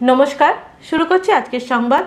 নমস্কার, শুরু করছি আজকের সংবাদ।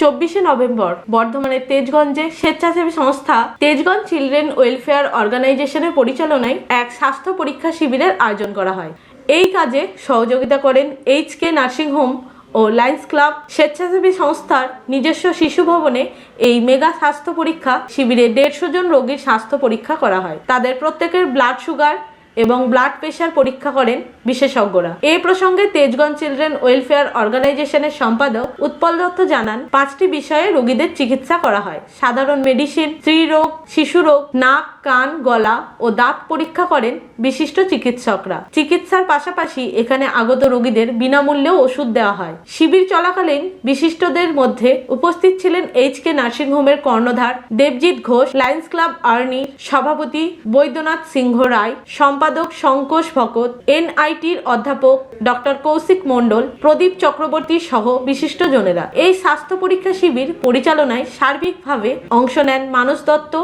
চব্বিশে নভেম্বর, বর্ধমানের তেজগঞ্জে স্বেচ্ছাসেবী সংস্থা তেজগঞ্জ চিলড্রেন ওয়েলফেয়ার অর্গানাইজেশনের পরিচালনায় এক স্বাস্থ্য পরীক্ষা শিবিরের আয়োজন করা হয়। এই কাজে সহযোগিতা করেন এইচ কে নার্সিংহোম ও লায়ন্স ক্লাব স্বেচ্ছাসেবী সংস্থার নিজস্ব শিশু ভবনে এই মেগা স্বাস্থ্য পরীক্ষা শিবিরে দেড়শো জন রোগীর স্বাস্থ্য পরীক্ষা করা হয়। তাদের প্রত্যেকের ব্লাড সুগার এবং ব্লাড প্রেশার পরীক্ষা করেন বিশেষজ্ঞরা। এই প্রসঙ্গে তেজগঞ্জ চিলড্রেন ওয়েলফেয়ার অর্গানাইজেশনের সম্পাদক উৎপল দত্ত জানান, পাঁচটি বিষয়ে রোগীদের চিকিৎসা করা হয়। সাধারণ মেডিসিন স্ত্রীরোগ শিশু রোগ নাক, কান, গলা ও দাঁত পরীক্ষা করেন বিশিষ্ট চিকিৎসকরা। চিকিৎসার পাশাপাশি এখানে আগত রোগীদের বিনামূল্যেও ওষুধ দেওয়া হয়। শিবির চলাকালীন বিশিষ্টদের মধ্যে উপস্থিত ছিলেন এইচ কে নার্সিংহোমের কর্ণধার দেবজিৎ ঘোষ লায়ন্স ক্লাব আর্নি, সভাপতি বৈদ্যনাথ সিংহ রায় সম্পাদক শঙ্কোষ ভকত, এনআইটির অধ্যাপক ডক্টর কৌশিক মণ্ডল, প্রদীপ চক্রবর্তী সহ বিশিষ্ট জনেরা। এই স্বাস্থ্য পরীক্ষা শিবির পরিচালনায় সার্বিকভাবে অংশ নেন মানস দত্ত,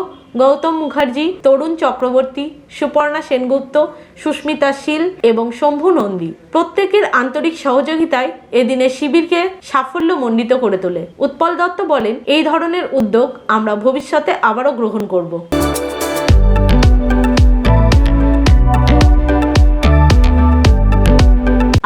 গৌতম মুখার্জি, তরুণ চক্রবর্তী, সুপর্ণা সেনগুপ্ত, সুস্মিতা শীল এবং শম্ভু নন্দী। প্রত্যেকের আন্তরিক সহযোগিতায় এদিনের শিবিরকে সাফল্য মণ্ডিত করে তোলে। উৎপল দত্ত বলেন, এই ধরনের উদ্যোগ আমরা ভবিষ্যতে আবারও গ্রহণ করব।